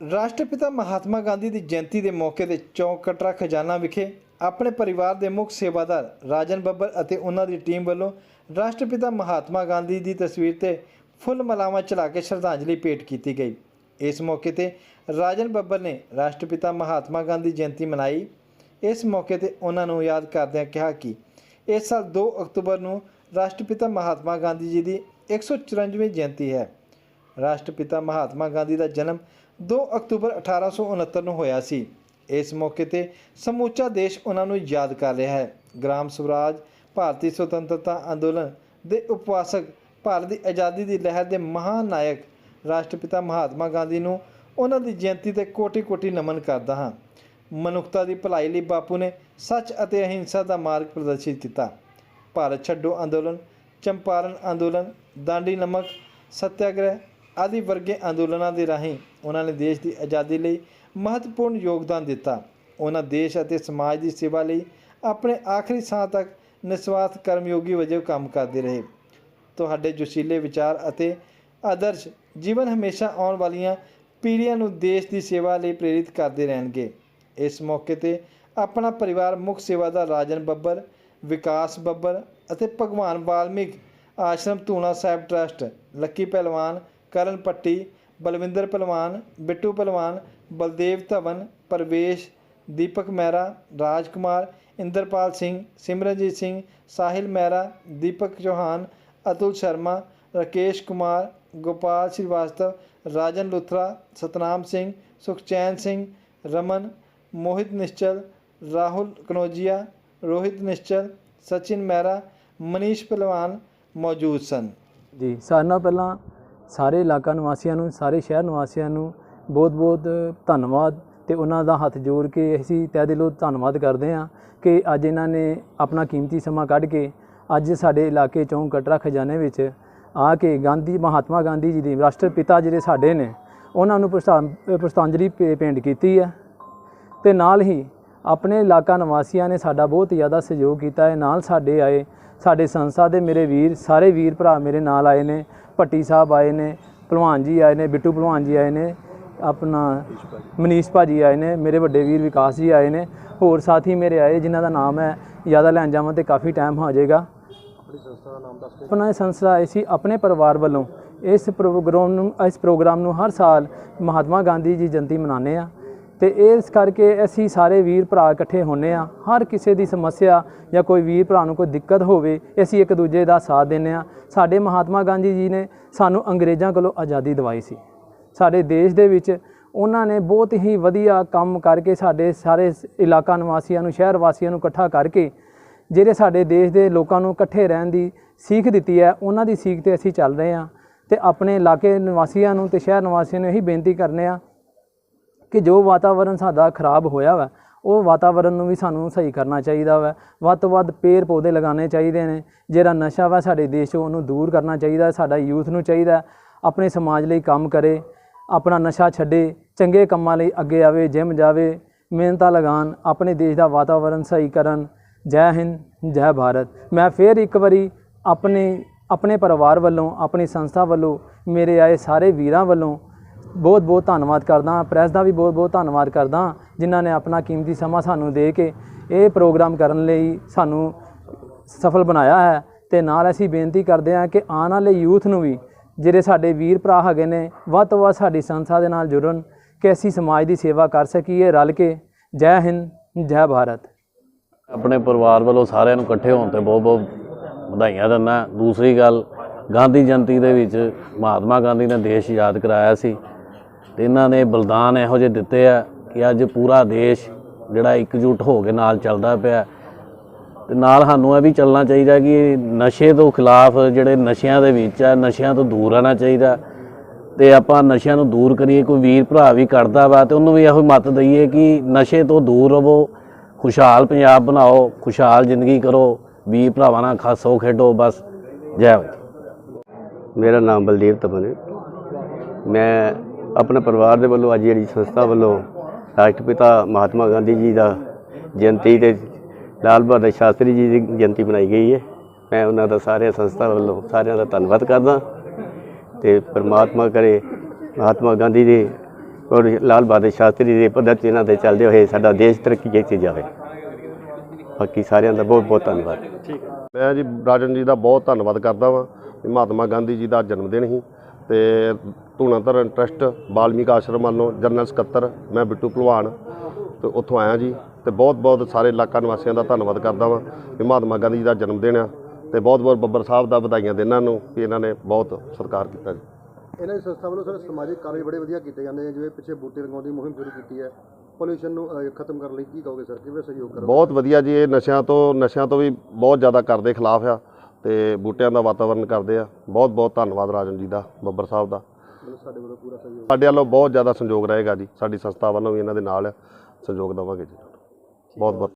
ਰਾਸ਼ਟਰਪਿਤਾ ਮਹਾਤਮਾ ਗਾਂਧੀ ਦੀ ਜਯੰਤੀ ਦੇ ਮੌਕੇ ਤੇ ਚੌਕ ਕਟਰਾ ਖਜ਼ਾਨਾ ਵਿਖੇ ਆਪਣੇ ਪਰਿਵਾਰ ਦੇ ਮੁੱਖ ਸੇਵਾਦਾਰ ਰਾਜਨ ਬੱਬਰ ਅਤੇ ਉਹਨਾਂ ਦੀ ਟੀਮ ਵੱਲੋਂ ਰਾਸ਼ਟਰਪਿਤਾ ਮਹਾਤਮਾ ਗਾਂਧੀ ਦੀ ਤਸਵੀਰ ਤੇ ਫੁੱਲ ਮਲਾਵਾਂ ਚਲਾ ਕੇ ਸ਼ਰਧਾਂਜਲੀ ਭੇਟ ਕੀਤੀ ਗਈ। ਇਸ ਮੌਕੇ ਤੇ ਰਾਜਨ ਬੱਬਰ ਨੇ ਰਾਸ਼ਟਰਪਿਤਾ ਮਹਾਤਮਾ ਗਾਂਧੀ ਜਯੰਤੀ ਮਨਾਈ। ਇਸ ਮੌਕੇ ਤੇ ਉਹਨਾਂ ਨੂੰ ਯਾਦ ਕਰਦਿਆਂ ਕਿਹਾ ਕਿ ਇਸ ਸਾਲ 2 ਅਕਤੂਬਰ ਨੂੰ ਰਾਸ਼ਟਰਪਿਤਾ ਮਹਾਤਮਾ ਗਾਂਧੀ ਜੀ ਦੀ 194ਵੀਂ ਜਯੰਤੀ ਹੈ। ਰਾਸ਼ਟਰਪਿਤਾ ਮਹਾਤਮਾ ਗਾਂਧੀ ਦਾ ਜਨਮ 2 ਅਕਤੂਬਰ 1869 ਨੂੰ ਹੋਇਆ ਸੀ। ਇਸ ਮੌਕੇ ਤੇ ਸਮੁੱਚਾ ਦੇਸ਼ ਉਹਨਾਂ ਨੂੰ ਯਾਦ ਕਰ ਰਿਹਾ ਹੈ। ਗ੍ਰਾਮ ਸਵਰਾਜ, ਭਾਰਤੀ ਸੁਤੰਤਰਤਾ ਅੰਦੋਲਨ ਦੇ ਉਪਵਾਸਕ ਭਾਰਤ ਦੀ ਆਜ਼ਾਦੀ ਦੀ ਲਹਿਰ ਦੇ ਮਹਾਨ ਨਾਇਕ ਰਾਸ਼ਟਰਪਿਤਾ ਮਹਾਤਮਾ ਗਾਂਧੀ ਨੂੰ ਉਹਨਾਂ ਦੀ ਜਯੰਤੀ ਤੇ ਕੋਟੀ-ਕੋਟੀ ਨਮਨ ਕਰਦਾ ਹਾਂ। ਮਨੁੱਖਤਾ ਦੀ ਭਲਾਈ ਲਈ ਬਾਪੂ ਨੇ ਸੱਚ ਅਤੇ ਅਹਿੰਸਾ ਦਾ ਮਾਰਗ ਪ੍ਰਦਰਸ਼ਿਤ ਕੀਤਾ। ਭਾਰਤ ਛੱਡੋ ਅੰਦੋਲਨ, ਚੰਪਾਰਨ ਅੰਦੋਲਨ, ਦਾਂਡੀ ਨਮਕ, ਸਤਿਆਗ੍ਰਹਿ ਆਦਿ ਵਰਗੇ ਅੰਦੋਲਨਾਂ ਦੇ ਰਾਹੀਂ ਉਹਨਾਂ ਨੇ ਦੇਸ਼ ਦੀ ਆਜ਼ਾਦੀ ਲਈ ਮਹੱਤਵਪੂਰਨ ਯੋਗਦਾਨ ਦਿੱਤਾ। ਉਹਨਾਂ ਦੇਸ਼ ਅਤੇ ਸਮਾਜ ਦੀ ਸੇਵਾ ਲਈ ਆਪਣੇ ਆਖਰੀ ਸਾਹ ਤੱਕ ਨਿਸਵਾਰਥ ਕਰਮਯੋਗੀ ਵਜੋਂ ਕੰਮ ਕਰਦੇ ਰਹੇ। ਤੁਹਾਡੇ ਜੋਸ਼ੀਲੇ ਵਿਚਾਰ ਅਤੇ ਆਦਰਸ਼ ਜੀਵਨ ਹਮੇਸ਼ਾ ਆਉਣ ਵਾਲੀਆਂ ਪੀੜ੍ਹੀਆਂ ਨੂੰ ਦੇਸ਼ ਦੀ ਸੇਵਾ ਲਈ ਪ੍ਰੇਰਿਤ ਕਰਦੇ ਰਹਿਣਗੇ। ਇਸ ਮੌਕੇ ਤੇ ਆਪਣਾ ਪਰਿਵਾਰ ਮੁੱਖ ਸੇਵਾਦਾਰ ਰਾਜਨ ਬੱਬਰ, ਵਿਕਾਸ ਬੱਬਰ ਅਤੇ ਭਗਵਾਨ ਵਾਲਮੀਕ ਆਸ਼ਰਮ ਧੂਣਾ ਸਾਹਿਬ ਟਰਸਟ, ਲੱਕੀ ਪਹਿਲਵਾਨ ਕਰਨ ਪੱਟੀ ਬਲਵਿੰਦਰ ਪਹਿਲਵਾਨ ਬਿੱਟੂ ਪਹਿਲਵਾਨ ਬਲਦੇਵ ਧਵਨ ਪਰਵੇਸ਼ ਦੀਪਕ ਮਹਿਰਾ ਰਾਜਕੁਮਾਰ ਇੰਦਰਪਾਲ ਸਿੰਘ ਸਿਮਰਨਜੀਤ ਸਿੰਘ ਸਾਹਿਲ ਮਹਿਰਾ ਦੀਪਕ ਚੌਹਾਨ ਅਤੁਲ ਸ਼ਰਮਾ ਰਕੇਸ਼ ਕੁਮਾਰ ਗੋਪਾਲ ਸ਼੍ਰੀਵਾਸਤਵ ਰਾਜਨ ਲੁਥਰਾ ਸਤਨਾਮ ਸਿੰਘ ਸੁਖਚੈਨ ਸਿੰਘ ਰਮਨ ਮੋਹਿਤ ਨਿਸ਼ਚਲ ਰਾਹੁਲ ਕਨੋਜੀਆ ਰੋਹਿਤ ਨਿਸ਼ਚਲ ਸਚਿਨ ਮਹਿਰਾ ਮਨੀਸ਼ ਪਹਿਲਵਾਨ ਮੌਜੂਦ ਸਨ ਜੀ ਸਾਰਿਆਂ ਨਾਲੋਂ ਪਹਿਲਾਂ ਸਾਰੇ ਇਲਾਕਾ ਨਿਵਾਸੀਆਂ ਨੂੰ, ਸਾਰੇ ਸ਼ਹਿਰ ਨਿਵਾਸੀਆਂ ਨੂੰ ਬਹੁਤ-ਬਹੁਤ ਧੰਨਵਾਦ ਤੇ ਉਹਨਾਂ ਦਾ ਹੱਥ ਜੋੜ ਕੇ ਅਸੀਂ ਤਹਿ ਦਿਲੋਂ ਧੰਨਵਾਦ ਕਰਦੇ ਹਾਂ ਕਿ ਅੱਜ ਇਹਨਾਂ ਨੇ ਆਪਣਾ ਕੀਮਤੀ ਸਮਾਂ ਕੱਢ ਕੇ ਅੱਜ ਸਾਡੇ ਇਲਾਕੇ ਚੌਂ ਕਟਰਾ ਖਜ਼ਾਨੇ ਵਿੱਚ ਆ ਕੇ ਗਾਂਧੀ, ਮਹਾਤਮਾ ਗਾਂਧੀ ਜੀ ਦੇ ਰਾਸ਼ਟਰ ਪਿਤਾ ਜਿਹੜੇ ਸਾਡੇ ਨੇ, ਉਹਨਾਂ ਨੂੰ ਪ੍ਰਸ਼ਾ- ਪ੍ਰਸ਼ਤਾਂਜਲੀ ਭੇ- ਭੇਂਟ ਕੀਤੀ ਹੈ ਤੇ ਨਾਲ ਹੀ ਆਪਣੇ ਇਲਾਕਾ ਨਿਵਾਸੀਆਂ ਨੇ ਸਾਡਾ ਬਹੁਤ ਜ਼ਿਆਦਾ ਸਹਿਯੋਗ ਕੀਤਾ ਹੈ। ਨਾਲ ਸਾਡੇ ਆਏ, ਸਾਡੇ ਸੰਸਥਾ ਦੇ ਮੇਰੇ ਵੀਰ, ਸਾਰੇ ਵੀਰ ਭਰਾ ਮੇਰੇ ਨਾਲ ਆਏ ਨੇ। ਭੱਟੀ ਸਾਹਿਬ ਆਏ ਨੇ, ਭਲਵਾਨ ਜੀ ਆਏ ਨੇ, ਬਿੱਟੂ ਭਲਵਾਨ ਜੀ ਆਏ ਨੇ, ਆਪਣਾ ਮਨੀਸ਼ ਭਾਜੀ ਆਏ ਨੇ, ਮੇਰੇ ਵੱਡੇ ਵੀਰ ਵਿਕਾਸ ਜੀ ਆਏ ਨੇ। ਹੋਰ ਸਾਥੀ ਮੇਰੇ ਆਏ ਜਿਨ੍ਹਾਂ ਦਾ ਨਾਮ ਹੈ ਜ਼ਿਆਦਾ ਲੈਣ ਜਾਵਾਂ ਤੇ ਕਾਫੀ ਟਾਈਮ ਹੋ ਜਾਏਗਾ। ਆਪਣਾ ਸੰਸਥਾ ਅਸੀਂ ਆਪਣੇ ਪਰਿਵਾਰ ਵੱਲੋਂ। ਇਸ ਪ੍ਰੋਗਰਾਮ ਨੂੰ, ਇਸ ਪ੍ਰੋਗਰਾਮ ਨੂੰ ਹਰ ਸਾਲ ਮਹਾਤਮਾ ਗਾਂਧੀ ਜੀ ਜਯੰਤੀ ਮਨਾਉਂਦੇ ਆ ਤੇ ਇਸ ਕਰਕੇ ਅਸੀਂ ਸਾਰੇ ਵੀਰ ਭਰਾ ਇਕੱਠੇ ਹੁੰਨੇ ਆ। ਹਰ ਕਿਸੇ ਦੀ ਸਮੱਸਿਆ ਜਾਂ ਕੋਈ ਵੀਰ ਭਰਾ ਨੂੰ ਕੋਈ ਦਿੱਕਤ ਹੋਵੇ, ਅਸੀਂ ਇੱਕ ਦੂਜੇ ਦਾ ਸਾਥ ਦਿੰਨੇ ਆ। ਸਾਡੇ ਮਹਾਤਮਾ ਗਾਂਧੀ ਜੀ ਨੇ ਸਾਨੂੰ ਅੰਗਰੇਜ਼ਾਂ ਕੋਲੋਂ ਆਜ਼ਾਦੀ ਦਿਵਾਈ ਸੀ। ਸਾਡੇ ਦੇਸ਼ ਦੇ ਵਿੱਚ ਉਹਨਾਂ ਨੇ ਬਹੁਤ ਹੀ ਵਧੀਆ ਕੰਮ ਕਰਕੇ ਸਾਡੇ ਸਾਰੇ ਇਲਾਕਾ ਨਿਵਾਸੀਆਂ ਨੂੰ, ਸ਼ਹਿਰ ਵਾਸੀਆਂ ਨੂੰ ਇਕੱਠਾ ਕਰਕੇ ਜਿਹੜੇ ਸਾਡੇ ਦੇਸ਼ ਦੇ ਲੋਕਾਂ ਨੂੰ ਇਕੱਠੇ ਰਹਿਣ ਦੀ ਸੀਖ ਦਿੱਤੀ ਹੈ, ਉਹਨਾਂ ਦੀ ਸੀਖ ਤੇ ਅਸੀਂ ਚੱਲ ਰਹੇ ਹਾਂ। ਤੇ ਆਪਣੇ ਇਲਾਕੇ ਨਿਵਾਸੀਆਂ ਨੂੰ ਤੇ ਸ਼ਹਿਰ ਨਿਵਾਸੀਆਂ ਨੂੰ ਇਹੀ ਬੇਨਤੀ ਕਰਨੇ ਆ ਕਿ ਜੋ ਵਾਤਾਵਰਣ ਸਾਡਾ ਖਰਾਬ ਹੋਇਆ ਵਾ, ਉਹ ਵਾਤਾਵਰਣ ਨੂੰ ਵੀ ਸਾਨੂੰ ਸਹੀ ਕਰਨਾ ਚਾਹੀਦਾ ਵਾ। ਵੱਧ ਤੋਂ ਵੱਧ ਪੇੜ ਪੌਦੇ ਲਗਾਉਣੇ ਚਾਹੀਦੇ ਨੇ। ਜਿਹੜਾ ਨਸ਼ਾ ਵਾ ਸਾਡੇ ਦੇਸ਼, ਉਹਨੂੰ ਦੂਰ ਕਰਨਾ ਚਾਹੀਦਾ, ਸਾਡਾ ਯੂਥ ਨੂੰ ਚਾਹੀਦਾ। ਆਪਣੇ ਸਮਾਜ ਲਈ ਕੰਮ ਕਰੇ, ਆਪਣਾ ਨਸ਼ਾ ਛੱਡੇ, ਚੰਗੇ ਕੰਮਾਂ ਲਈ ਅੱਗੇ ਆਵੇ, ਜਿਮ ਜਾਵੇ, ਮਿਹਨਤਾਂ ਲਗਾਉਣ, ਆਪਣੇ ਦੇਸ਼ ਦਾ ਵਾਤਾਵਰਣ ਸਹੀ ਕਰਨ। ਜੈ ਹਿੰਦ, ਜੈ ਭਾਰਤ। ਮੈਂ ਫੇਰ ਇੱਕ ਵਾਰੀ ਆਪਣੇ ਆਪਣੇ ਪਰਿਵਾਰ ਵੱਲੋਂ, ਆਪਣੀ ਸੰਸਥਾ ਵੱਲੋਂ, ਮੇਰੇ ਆਏ ਸਾਰੇ ਵੀਰਾਂ ਵੱਲੋਂ ਬਹੁਤ ਬਹੁਤ ਧੰਨਵਾਦ ਕਰਦਾ ਪ੍ਰੈਸ ਦਾ ਵੀ ਬਹੁਤ ਬਹੁਤ ਧੰਨਵਾਦ ਕਰਦਾ ਜਿਨ੍ਹਾਂ ਨੇ ਆਪਣਾ ਕੀਮਤੀ ਸਮਾਂ ਸਾਨੂੰ ਦੇ ਕੇ ਇਹ ਪ੍ਰੋਗਰਾਮ ਕਰਨ ਲਈ ਸਾਨੂੰ ਸਫਲ ਬਣਾਇਆ ਹੈ। ਤੇ ਨਾਲ ਅਸੀਂ ਬੇਨਤੀ ਕਰਦੇ ਹਾਂ ਕਿ ਆਉਣ ਵਾਲੇ ਯੂਥ ਨੂੰ ਵੀ, ਜਿਹੜੇ ਸਾਡੇ ਵੀਰ ਭਰਾ ਹੈਗੇ ਨੇ, ਵੱਧ ਤੋਂ ਵੱਧ ਸਾਡੀ ਸੰਸਥਾ ਦੇ ਨਾਲ ਜੁੜਨ, ਕਿ ਅਸੀਂ ਸਮਾਜ ਦੀ ਸੇਵਾ ਕਰ ਸਕੀਏ, ਰਲ ਕੇ। ਜੈ ਹਿੰਦ, ਜੈ ਭਾਰਤ। ਆਪਣੇ ਪਰਿਵਾਰ ਵੱਲੋਂ ਸਾਰਿਆਂ ਨੂੰ ਇਕੱਠੇ ਹੋਣ ਤੇ ਬਹੁਤ ਬਹੁਤ ਵਧਾਈਆਂ ਦਿੰਦਾ ਦੂਸਰੀ ਗੱਲ, ਗਾਂਧੀ ਜਯੰਤੀ ਦੇ ਵਿੱਚ ਮਹਾਤਮਾ ਗਾਂਧੀ ਨੇ ਦੇਸ਼ ਆਜ਼ਾਦ ਕਰਾਇਆ ਸੀ। ਤੇ ਇਹਨਾਂ ਨੇ ਬਲਿਦਾਨ ਇਹੋ ਜਿਹੇ ਦਿੱਤੇ ਆ ਕਿ ਅੱਜ ਪੂਰਾ ਦੇਸ਼ ਜਿਹੜਾ ਇਕਜੁੱਟ ਹੋ ਕੇ ਨਾਲ ਚੱਲਦਾ ਪਿਆ। ਤੇ ਨਾਲ ਸਾਨੂੰ ਇਹ ਵੀ ਚੱਲਣਾ ਚਾਹੀਦਾ ਕਿ ਨਸ਼ੇ ਤੋਂ ਖਿਲਾਫ ਜਿਹੜੇ ਨਸ਼ਿਆਂ ਦੇ ਵਿੱਚ ਆ, ਨਸ਼ਿਆਂ ਤੋਂ ਦੂਰ ਰਹਿਣਾ ਚਾਹੀਦਾ। ਤੇ ਆਪਾਂ ਨਸ਼ਿਆਂ ਨੂੰ ਦੂਰ ਕਰੀਏ, ਕੋਈ ਵੀਰ ਭਰਾ ਵੀ ਕਰਦਾ ਵਾ ਤੇ ਉਹਨੂੰ ਵੀ ਇਹੋ ਮੱਤ ਦਈਏ ਕਿ ਨਸ਼ੇ ਤੋਂ ਦੂਰ ਰਹੋ, ਖੁਸ਼ਹਾਲ ਪੰਜਾਬ ਬਣਾਓ, ਖੁਸ਼ਹਾਲ ਜ਼ਿੰਦਗੀ ਕਰੋ, ਵੀਰ ਭਰਾਵਾਂ ਨਾਲ ਖਾਸੋ ਖੇਡੋ, ਬਸ। ਜੈ ਮੇਰਾ ਨਾਮ ਬਲਦੀਪ ਤਮਨ ਹੈ। ਮੈਂ ਆਪਣੇ ਪਰਿਵਾਰ ਦੇ ਵੱਲੋਂ ਅੱਜ ਜਿਹੜੀ ਸੰਸਥਾ ਵੱਲੋਂ ਰਾਸ਼ਟਰਪਿਤਾ ਮਹਾਤਮਾ ਗਾਂਧੀ ਜੀ ਦਾ ਜਯੰਤੀ ਤੇ ਲਾਲ ਬਹਾਦਰ ਸ਼ਾਸਤਰੀ ਜੀ ਦੀ ਜਯੰਤੀ ਬਣਾਈ ਗਈ ਹੈ। ਮੈਂ ਉਹਨਾਂ ਦਾ ਸਾਰੇ ਸੰਸਥਾ ਵੱਲੋਂ ਸਾਰਿਆਂ ਦਾ ਧੰਨਵਾਦ ਕਰਦਾ ਤੇ ਪ੍ਰਮਾਤਮਾ ਕਰੇ ਮਹਾਤਮਾ ਗਾਂਧੀ ਦੇ ਔਰ ਲਾਲ ਬਹਾਦਰ ਸ਼ਾਸਤਰੀ ਦੇ ਪੱਧਰ ਇਹਨਾਂ ਤੇ ਚੱਲਦੇ ਹੋਏ ਸਾਡਾ ਦੇਸ਼ ਤਰੱਕੀ ਕੀਤੀ ਜਾਵੇ। ਬਾਕੀ ਸਾਰਿਆਂ ਦਾ ਬਹੁਤ ਬਹੁਤ ਧੰਨਵਾਦ। ਮੈਂ ਜੀ ਰਾਜਨ ਜੀ ਦਾ ਬਹੁਤ ਧੰਨਵਾਦ ਕਰਦਾ ਵਾਂ ਮਹਾਤਮਾ ਗਾਂਧੀ ਜੀ ਦਾ ਜਨਮ ਦਿਨ ਹੀ। ਤੇ ਧੂਣਾਧਰਨ ਟਰਸਟ ਬਾਲਮੀਕ ਆਸ਼ਰਮ ਵੱਲੋਂ ਜਨਰਲ ਸਕੱਤਰ ਮੈਂ ਬਿੱਟੂ ਭਲਵਾਨ ਤੇ ਉੱਥੋਂ ਆਇਆ ਜੀ ਤੇ ਬਹੁਤ ਬਹੁਤ ਸਾਰੇ ਇਲਾਕਾ ਨਿਵਾਸੀਆਂ ਦਾ ਧੰਨਵਾਦ ਕਰਦਾ ਵਾਂ ਵੀ ਮਹਾਤਮਾ ਗਾਂਧੀ ਜੀ ਦਾ ਜਨਮ ਦਿਨ ਆ ਤੇ ਬਹੁਤ ਬਹੁਤ ਬੱਬਰ ਸਾਹਿਬ ਦਾ ਵਧਾਈਆਂ ਦੇਣਾ ਨੂੰ ਕਿ ਇਹਨਾਂ ਨੇ ਬਹੁਤ ਸਤਿਕਾਰ ਕੀਤਾ ਜੀ। ਇਹਨਾਂ ਦੀ ਸੰਸਥਾ ਵੱਲੋਂ ਸਰ ਸਮਾਜਿਕ ਕਾਰਜ ਬੜੇ ਵਧੀਆ ਕੀਤੇ ਜਾਂਦੇ ਨੇ ਜਿਵੇਂ ਪਿੱਛੇ ਬੂਟੇ ਲਗਾਉਣ ਦੀ ਮੁਹਿੰਮ ਸ਼ੁਰੂ ਕੀਤੀ ਹੈ। ਪੋਲਿਊਸ਼ਨ ਨੂੰ ਖਤਮ ਕਰਨ ਲਈ ਕੀ ਕਹੋਗੇ ਸਰ? ਕਿਵੇਂ ਸਹਿਯੋਗ ਕਰੋ ਬਹੁਤ ਵਧੀਆ ਜੀ ਇਹ ਨਸ਼ਿਆਂ ਤੋਂ ਨਸ਼ਿਆਂ ਤੋਂ ਵੀ ਬਹੁਤ ਜ਼ਿਆਦਾ ਕਰਦੇ ਖਿਲਾਫ ਆ। ਤੇ ਬੂਟਿਆਂ ਦਾ ਵਾਤਾਵਰਨ ਕਰਦੇ ਆ। ਬਹੁਤ ਬਹੁਤ ਧੰਨਵਾਦ ਰਾਜਨ ਜੀ ਦਾ ਬੱਬਰ ਸਾਹਿਬ ਦਾ। ਸਾਡੇ ਵੱਲੋਂ ਪੂਰਾ ਸਹਿਯੋਗ। ਸਾਡੇ ਵੱਲੋਂ ਬਹੁਤ ਜ਼ਿਆਦਾ ਸੰਯੋਗ ਰਹੇਗਾ ਜੀ। ਸਾਡੀ ਸੰਸਥਾ ਵੱਲੋਂ ਵੀ ਇਹਨਾਂ ਦੇ ਨਾਲ ਸਹਿਯੋਗ ਦੇਵਾਂਗੇ ਜੀ। ਬਹੁਤ ਬਹੁਤ